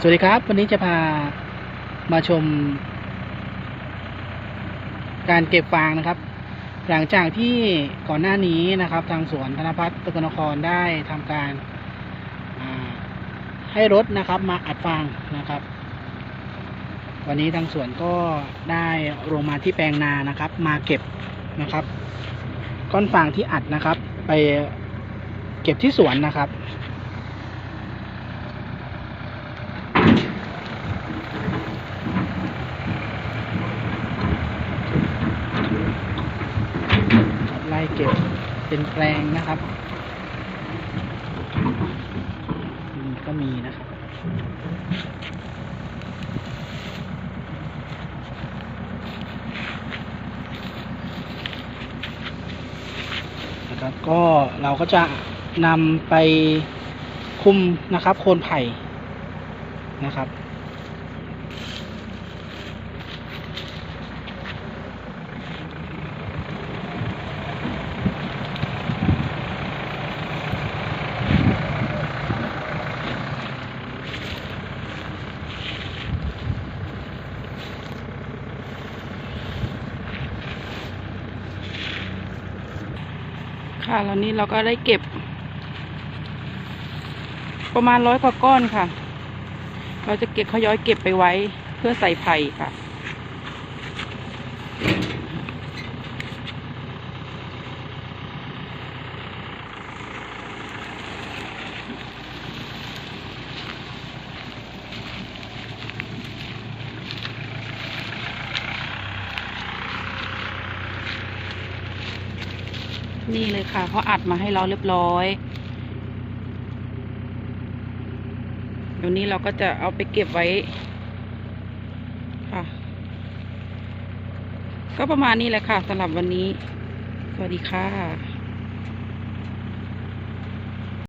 สวัสดีครับ วันนี้จะพามาชม การเก็บฟางนะครับ หลังจากที่ก่อนหน้านี้นะครับ ทางสวนธนพัฒน์ตะกนครได้ทำการให้รถนะครับ มาอัดฟางนะครับ วันนี้ทางสวนก็ได้ลงมาที่แปลงนานะครับ มาเก็บนะครับ ก้อนฟางที่อัดนะครับ ไปเก็บที่สวนนะครับ ไล่เก็บเป็นแปลงนะครับอืมก็มีนะครับนะครับก็เราก็จะนำไปคุมนะครับ โคนไผ่นะครับ ค่ะแล้วนี้เราก็ได้เก็บ ประมาณร้อยกว่าก้อนค่ะ เราจะเก็บเขาย้อยเก็บไปไว้เพื่อใส่ไผ่ค่ะ นี่เลยค่ะเขาอัดมาให้เราเรียบร้อย เดี๋ยวนี้เราก็จะเอาไปเก็บไว้ค่ะ ก็ประมาณนี้แหละค่ะสำหรับวันนี้ สวัสดีค่ะ